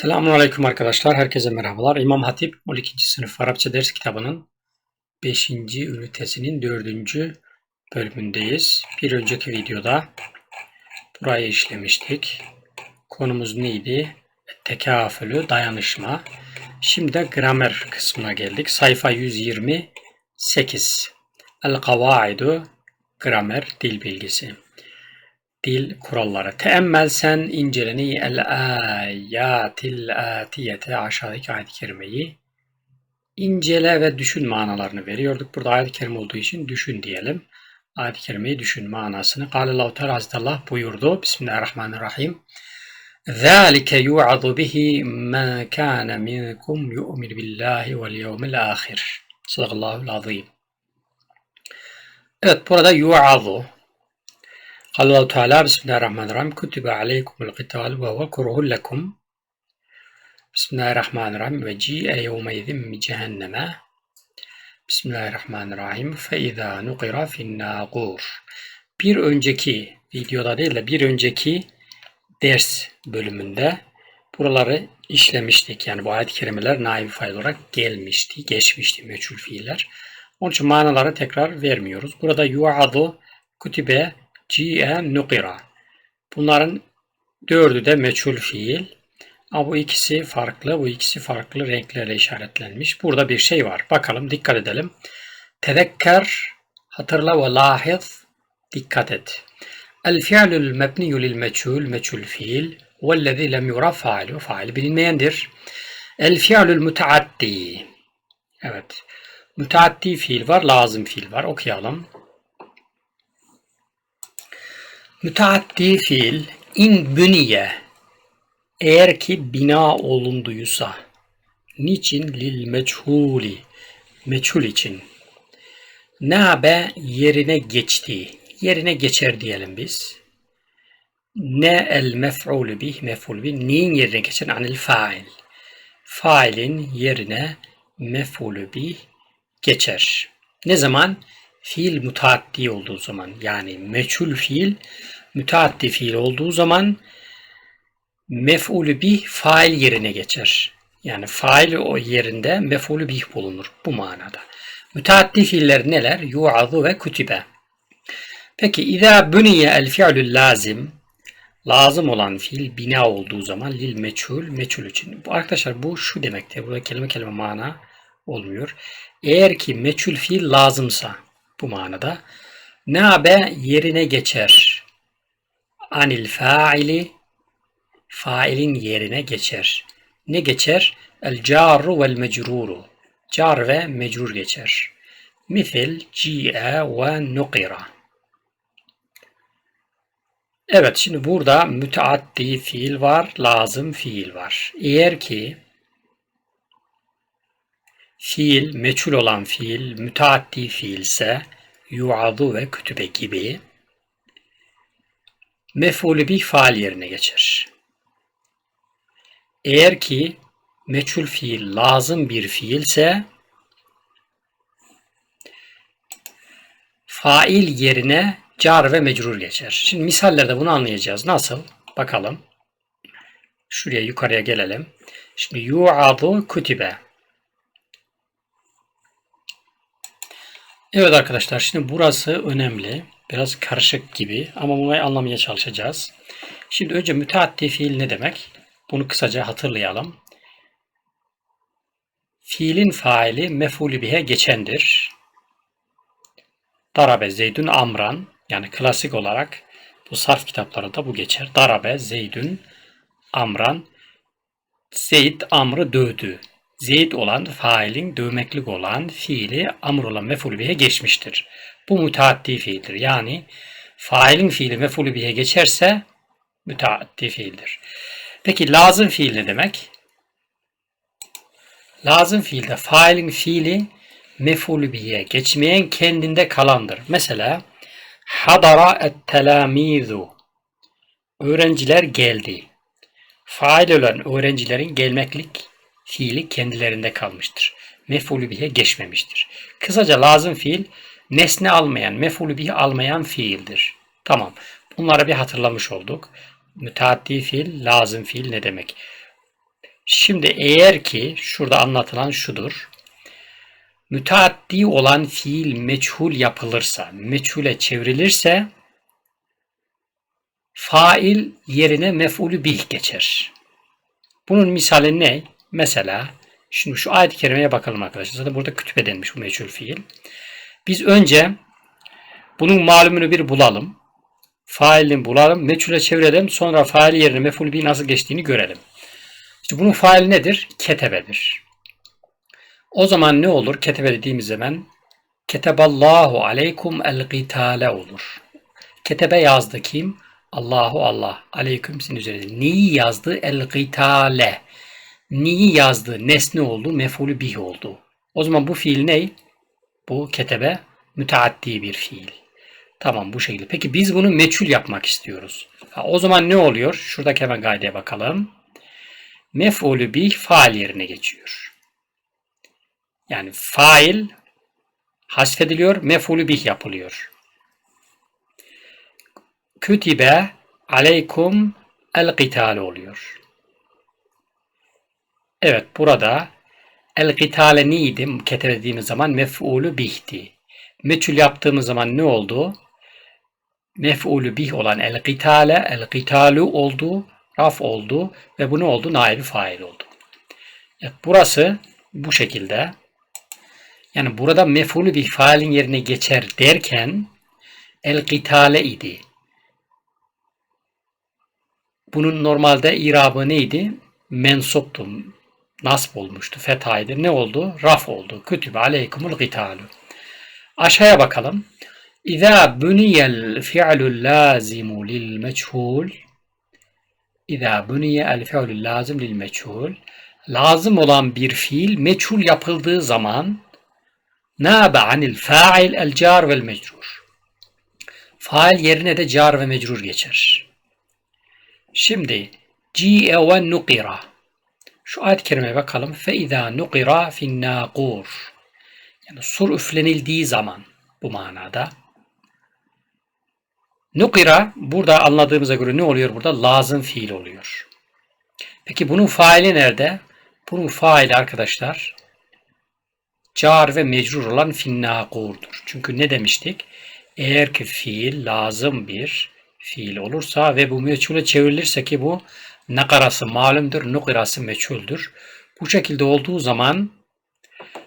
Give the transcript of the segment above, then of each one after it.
Selamun Aleyküm arkadaşlar. Herkese merhabalar. İmam Hatip 12. sınıf Arapça ders kitabının 5. ünitesinin 4. bölümündeyiz. Bir önceki videoda burayı işlemiştik. Konumuz neydi? Tekafülü, dayanışma. Şimdi de gramer kısmına geldik. Sayfa 128. El-Kavaidu Gramer Dil Bilgisi dil kuralları. Teemmel sen inceleni el ayatil atiyete aşağıdaki ayet-i kerimeyi incele ve düşün manalarını veriyorduk. Burada ayet-i kerime olduğu için düşün diyelim. Ayet-i kerimeyi düşün manasını. Kâlellâhu Teala Hazreti Allah buyurdu. Bismillahirrahmanirrahim. ذَٰلِكَ يُوعَظُ بِهِ مَا كَانَ مِنْكُمْ يُؤْمِنُ بِاللّٰهِ وَالْيَوْمِ الْآخِرِ Sadakallahu azim. Evet burada yu'azu Allah Teala Bismillahirrahmanirrahim kutibe aleykumul qital ve huve kuruhul lekum Bismillahirrahmanirrahim ve ci'e yevme izin mi Bismillahirrahmanirrahim fe izâ nukira finnâgur Bir önceki videoda değil de bir önceki ders bölümünde buraları işlemiştik. Yani bu ayet-i kerimeler naib fail olarak gelmişti, geçmişti meçhul fiiller. Onun için manaları tekrar vermiyoruz. Burada yu'adu kutibe Ci'e nukira. Bunların dördü de meçhul fiil. Ama bu ikisi farklı, bu ikisi farklı renklerle işaretlenmiş. Burada bir şey var. Bakalım, dikkat edelim. Tezekker, hatırla ve lahiz, dikkat et. El fi'lül mebniyü lil meçhul, meçhul fiil. Vellezî lem yura failu, fail bilinmeyendir. El fi'lül müteaddi. Evet. Müteaddi fiil var, lazım fiil var. Okuyalım. Müteaddi fiil in büniye eğer ki bina olunduysa niçin lil meçhuli meçhul için? Nabe yerine geçti yerine geçer diyelim biz. Ne el mef'ulü bih mef'ul bih neyin yerine geçer anil fail. Failin yerine mef'ulü bih geçer. Ne zaman fiil mutaaddi olduğu zaman yani meçhul fiil müteaddi fiil olduğu zaman mef'ulü bih fail yerine geçer. Yani fail o yerinde mef'ulü bih bulunur bu manada. Müteaddi fiiller neler? Yu'azu ve kutibe. Peki izâ büniye el fi'lül lazim lazım olan fiil bina olduğu zaman lil meçhul meçhul için. Bu arkadaşlar bu şu demektir. Burada kelime kelime mana olmuyor. Eğer ki meçhul fiil lazımsa bu manada nabe yerine geçer anil faili failin yerine geçer. Ne geçer? El carru vel mecruru. Car ve mecrur geçer. Misal ci'e ve nukira. Evet şimdi burada müteaddi fiil var, lazım fiil var. Eğer ki fiil, meçhul olan fiil, müteaddi fiilse yuadu ve kütübe gibi mef'ulü bih faal yerine geçer. Eğer ki meçhul fiil lazım bir fiilse fail yerine car ve mecrur geçer. Şimdi misallerde bunu anlayacağız. Nasıl? Bakalım. Şuraya yukarıya gelelim. Şimdi yu'adu kutibe. Evet arkadaşlar şimdi burası önemli. Biraz karışık gibi ama bunu anlamaya çalışacağız. Şimdi önce müteaddi fiil ne demek? Bunu kısaca hatırlayalım. Fiilin faili mef'ulü bihe geçendir. Darabe Zeydün Amran yani klasik olarak bu sarf kitaplarında bu geçer. Darabe Zeydün Amran Zeyd Amr'ı dövdü. Zeyd olan failin dövmeklik olan fiili amr olan mef'ulü bihe geçmiştir. Bu müteaddi fiildir. Yani failin fiili mef'ulü bihe geçerse müteaddi fiildir. Peki lazım fiil ne demek? Lazım fiilde failin fiili mef'ulü bihe geçmeyen kendinde kalandır. Mesela hadara et öğrenciler geldi. Fail olan öğrencilerin gelmeklik fiili kendilerinde kalmıştır. Mef'ulü bihe geçmemiştir. Kısaca lazım fiil nesne almayan, mef'ulü bihi almayan fiildir. Tamam. Bunları bir hatırlamış olduk. Müteaddi fiil, lazım fiil ne demek? Şimdi eğer ki şurada anlatılan şudur. Müteaddi olan fiil meçhul yapılırsa, meçhule çevrilirse fail yerine mef'ulü bih geçer. Bunun misali ne? Mesela şimdi şu ayet-i kerimeye bakalım arkadaşlar. Zaten burada kütübe denmiş bu meçhul fiil. Biz önce bunun malumunu bir bulalım. Failini bulalım. Meçhule çevirelim. Sonra fail yerine mef'ul bih nasıl geçtiğini görelim. İşte bunun faili nedir? Ketebedir. O zaman ne olur? Ketebe dediğimiz zaman Keteballahu aleykum el gitale olur. Ketebe yazdı kim? Allahu Allah. Aleyküm sizin üzerinde. Neyi yazdı? El gitale. Neyi yazdı? Nesne oldu. Mefulü bih oldu. O zaman bu fiil ne? Bu ketebe müteaddi bir fiil. Tamam bu şekilde. Peki biz bunu meçhul yapmak istiyoruz. Ha, o zaman ne oluyor? Şuradaki hemen gaydeye bakalım. Mef'ulü bih faal yerine geçiyor. Yani fail hasfediliyor, mef'ulü bih yapılıyor. Kütibe aleykum el oluyor. Evet burada el qitale neydi? Ketebediğimiz zaman mef'ulü bihti. Meçhul yaptığımız zaman ne oldu? Mef'ulü bih olan el qitale, el qitalu oldu, raf oldu ve bu ne oldu? Naibi fail oldu. Evet, burası bu şekilde. Yani burada mef'ulü bir failin yerine geçer derken el qitale idi. Bunun normalde irabı neydi? Mensuptu. Nasb olmuştu. Fethaydı. Ne oldu? Raf oldu. Kütübe aleykumul qitalu. Aşağıya bakalım. İza buniyel fi'lul lazimu lil meçhul İza buniye el fi'lul lazim lil meçhul Lazım olan bir fiil meçhul yapıldığı zaman Nâbe anil fa'il el car vel mecrur. Fail yerine de car ve mecrur geçer. Şimdi ci'e ve nukira. Şu ayet-i kerimeye bakalım. İzâ nukira fin nâkur. Yani sur üflenildiği zaman bu manada. Nukira burada anladığımıza göre ne oluyor burada? Lazım fiil oluyor. Peki bunun faili nerede? Bunun faili arkadaşlar car ve mecrur olan finnakurdur. Çünkü ne demiştik? Eğer ki fiil lazım bir fiil olursa ve bu meçhule çevrilirse ki bu nakarası malumdur, nukirası meçhuldür. Bu şekilde olduğu zaman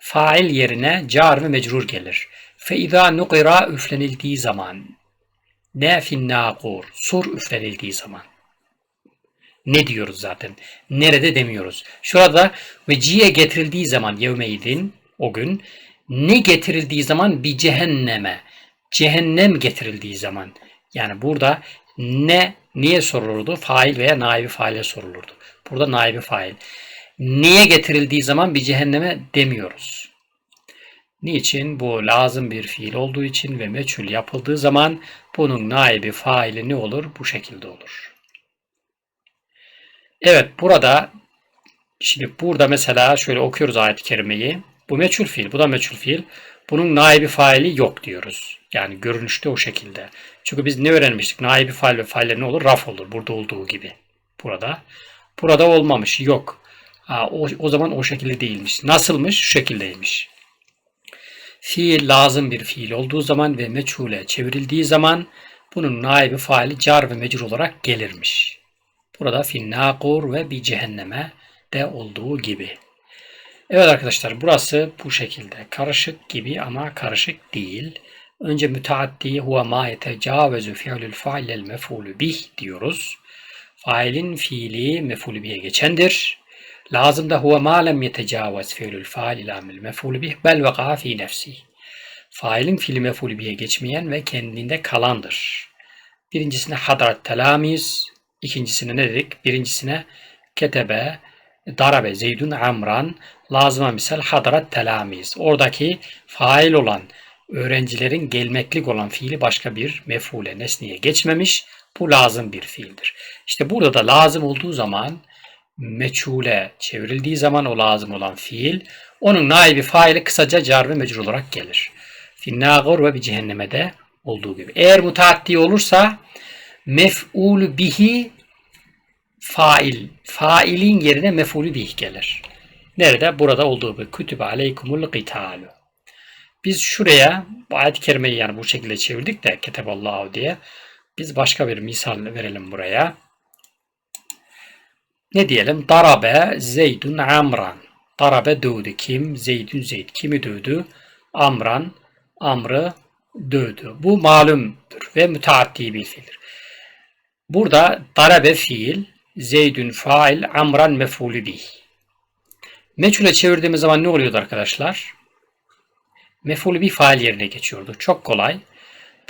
fail yerine car ve mecrur gelir. Fe izâ nukira üflenildiği zaman ne finnakur sur üflenildiği zaman ne diyoruz zaten? Nerede demiyoruz. Şurada ve ciye getirildiği zaman yevmeydin o gün ne getirildiği zaman bir cehenneme cehennem getirildiği zaman yani burada ne niye sorulurdu? Fail veya naibi faile sorulurdu. Burada naibi fail. Niye getirildiği zaman bir cehenneme demiyoruz. Niçin? Bu lazım bir fiil olduğu için ve meçhul yapıldığı zaman bunun naibi faili ne olur? Bu şekilde olur. Evet burada şimdi burada mesela şöyle okuyoruz ayet-i kerimeyi. Bu meçhul fiil, bu da meçhul fiil. Bunun naibi faili yok diyoruz. Yani görünüşte o şekilde. Çünkü biz ne öğrenmiştik? Naibi fail ve failler ne olur? Raf olur. Burada olduğu gibi. Burada. Burada olmamış. Yok. Ha, o, o zaman o şekilde değilmiş. Nasılmış? Şu şekildeymiş. Fiil lazım bir fiil olduğu zaman ve meçhule çevrildiği zaman bunun naibi faili car ve mecrur olarak gelirmiş. Burada finnakur ve bir cehenneme de olduğu gibi. Evet arkadaşlar burası bu şekilde. Karışık gibi ama karışık değil. Önce müteaddi huve ma yetecavezu fi'lül failel mef'ulü bih diyoruz. Failin fiili mef'ulü bihe geçendir. Lazım da huve ma lem yetecavez fi'lül fail ilamil mef'ulü bih bel veka fi nefsi. Failin fiili mef'ulü bihe geçmeyen ve kendinde kalandır. Birincisine hadrat telamiz, ikincisine ne dedik? Birincisine ketebe, darabe zeydun amran, lazıma misal hadarat telamiz. Oradaki fail olan öğrencilerin gelmeklik olan fiili başka bir mefule nesneye geçmemiş. Bu lazım bir fiildir. İşte burada da lazım olduğu zaman meçhule çevrildiği zaman o lazım olan fiil onun naibi faili kısaca car ve mecrur olarak gelir. Finnâgur ve bir cehennemede olduğu gibi. Eğer mutaaddi olursa mef'ul bihi fail. Failin yerine mefulü bih gelir. Nerede? Burada olduğu gibi. Kütübe aleykumul qitalu. Biz şuraya bu ayet-i kerimeyi yani bu şekilde çevirdik de keteballahu diye. Biz başka bir misal verelim buraya. Ne diyelim? Darabe Zeydun Amran. Darabe dövdü. Kim? Zeydun Zeyd. Kimi dövdü? Amran. Amr'ı dövdü. Bu malumdur ve müteaddi bir fiildir. Burada darabe fiil, Zeydun fail, Amran mefulü bih. Meçhule çevirdiğimiz zaman ne oluyordu arkadaşlar? Mefulü bih fail yerine geçiyordu. Çok kolay.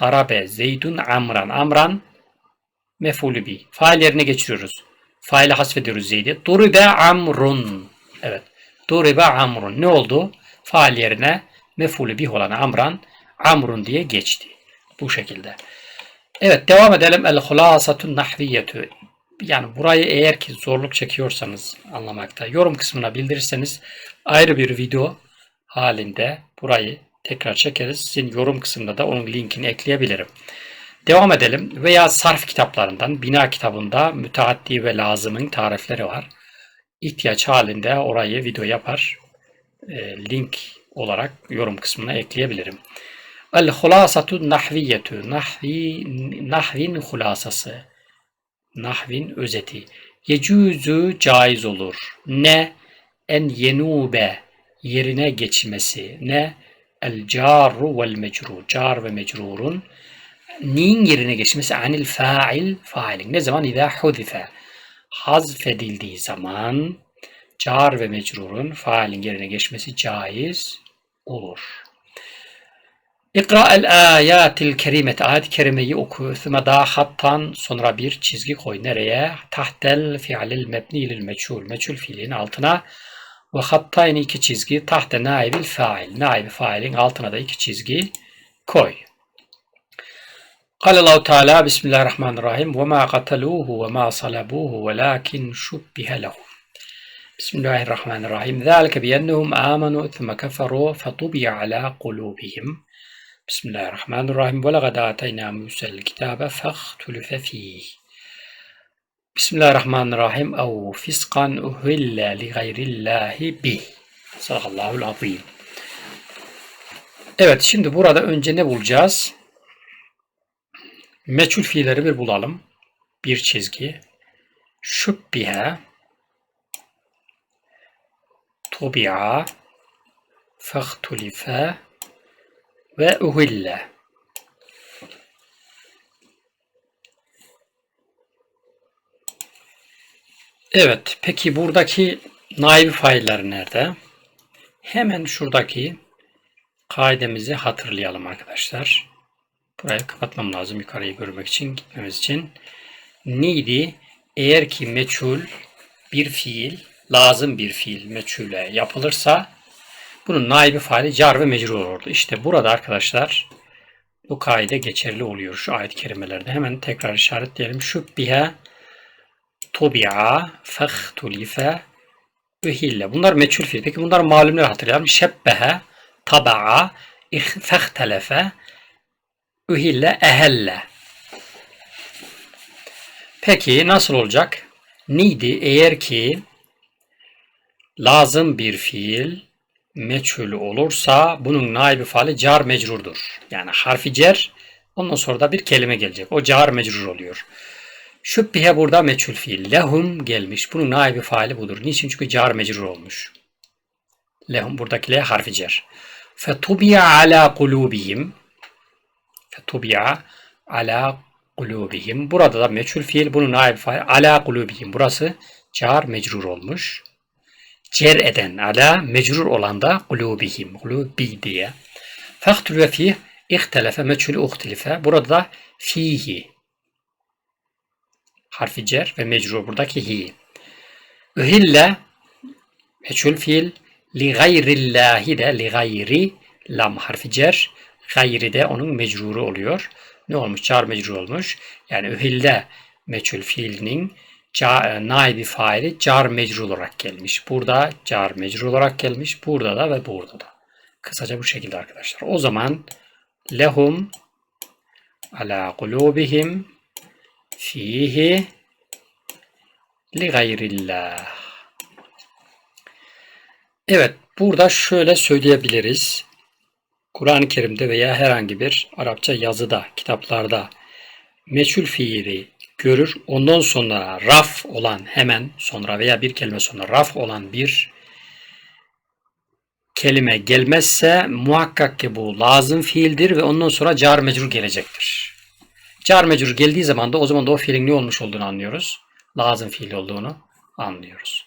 Darabe Zeydun Amran. Amran mefulü bih. Fail yerine geçiriyoruz. Faili hasfediyoruz Zeyd'i. Duribe Amrun. Evet. Duribe Amrun. Ne oldu? Fail yerine mefulü bih olan Amran Amrun diye geçti. Bu şekilde. Evet devam edelim. El hulasatun nahviyetü. Yani burayı eğer ki zorluk çekiyorsanız anlamakta yorum kısmına bildirirseniz ayrı bir video halinde burayı tekrar çekeriz. Sizin yorum kısmında da onun linkini ekleyebilirim. Devam edelim. Veya sarf kitaplarından, bina kitabında müteaddi ve lazımın tarifleri var. İhtiyaç halinde orayı video yapar. E, link olarak yorum kısmına ekleyebilirim. El hulasatu nahviyetu. Nahvi, nahvin hulasası. Nahvin özeti. Yecuzu caiz olur. Ne? En yenube. Yerine geçmesi. Ne? El caru vel mecrur. Car ve mecrurun neyin yerine geçmesi? Anil fa'il failin. Ne zaman? İzâ huzife. Hazfedildiği zaman car ve mecrurun failin yerine geçmesi caiz olur. İkra el ayatil kerimet. Ayet-i kerimeyi oku. Thüme daha hattan sonra bir çizgi koy. Nereye? Tahtel fi'lil mebni lil meçhul. Meçhul fiilin altına ve hattayni iki çizgi tahte naibil fail. Naibi failin altına da iki çizgi koy. قال الله تعالى بسم الله الرحمن الرحيم وما قتلوه وما صلبوه ولكن شبه لهم بسم الله الرحمن الرحيم ذلك بأنهم آمنوا ثم كفروا فطبع على قلوبهم Bismillahirrahmanirrahim. Ve legad ateyna Musa'l kitabe fahtulife fih. Bismillahirrahmanirrahim. Ev fiskan uhilla li gayrillahi bih. Sadakallahu'l azim. Evet şimdi burada önce ne bulacağız? Meçhul fiilleri bir bulalım. Bir çizgi. Şübbihe Tubi'a Fahtulife ve uhille. Evet, peki buradaki naib failler nerede? Hemen şuradaki kaidemizi hatırlayalım arkadaşlar. Burayı kapatmam lazım yukarıyı görmek için, gitmemiz için. Neydi? Eğer ki meçhul bir fiil, lazım bir fiil meçhule yapılırsa bunun naibi faili car ve mecrur olurdu. İşte burada arkadaşlar bu kaide geçerli oluyor şu ayet-i kerimelerde. Hemen tekrar işaretleyelim. Şübbihe tubi'a fehtulife ühille. Bunlar meçhul fiil. Peki bunlar malumları hatırlayalım. Şebbehe taba'a fehtelefe Ühille ehelle. Peki nasıl olacak? Neydi? Eğer ki lazım bir fiil meçhul olursa bunun naibi faali car mecrurdur. Yani harfi cer ondan sonra da bir kelime gelecek. O car mecrur oluyor. Şübbihe burada meçhul fiil. Lehum gelmiş. Bunun naibi faali budur. Niçin? Çünkü car mecrur olmuş. Lehum buradaki le harfi cer. Fetubiya ala kulubihim Fetubi'a ala kulubihim. Burada da meçhul fiil bunun naib fail ala kulubihim. Burası car mecrur olmuş. Cer eden ala mecrur olan da kulubihim. Kulubi diye. Faktul ve fih ihtelefe meçhul uhtilife. Burada da fihi. Harfi cer ve mecrur buradaki hi. Ühille meçhul fiil li gayrillahi de li gayri lam harfi cer Gayri de onun mecruru oluyor. Ne olmuş? Car mecrur olmuş. Yani ühilde meçhul fiilinin e, naibi faili car mecrur olarak gelmiş. Burada car mecrur olarak gelmiş. Burada da ve burada da. Kısaca bu şekilde arkadaşlar. O zaman lehum ala kulubihim fihi li gayrillah. Evet, burada şöyle söyleyebiliriz. Kur'an-ı Kerim'de veya herhangi bir Arapça yazıda, kitaplarda meçhul fiili görür. Ondan sonra raf olan hemen sonra veya bir kelime sonra raf olan bir kelime gelmezse muhakkak ki bu lazım fiildir ve ondan sonra car mecrur gelecektir. Car mecrur geldiği zaman da o zaman da o fiilin ne olmuş olduğunu anlıyoruz. Lazım fiil olduğunu anlıyoruz.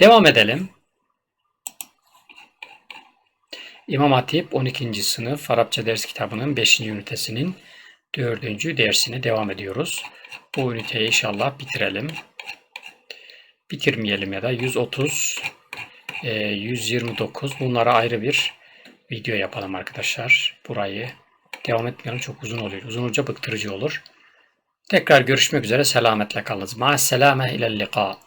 Devam edelim. İmam Hatip 12. sınıf Arapça ders kitabının 5. ünitesinin 4. dersine devam ediyoruz. Bu üniteyi inşallah bitirelim. Bitirmeyelim ya da 130 e, 129 bunlara ayrı bir video yapalım arkadaşlar. Burayı devam etmeyelim çok uzun oluyor. Uzun olunca bıktırıcı olur. Tekrar görüşmek üzere selametle kalınız. Ma selame ile liqa.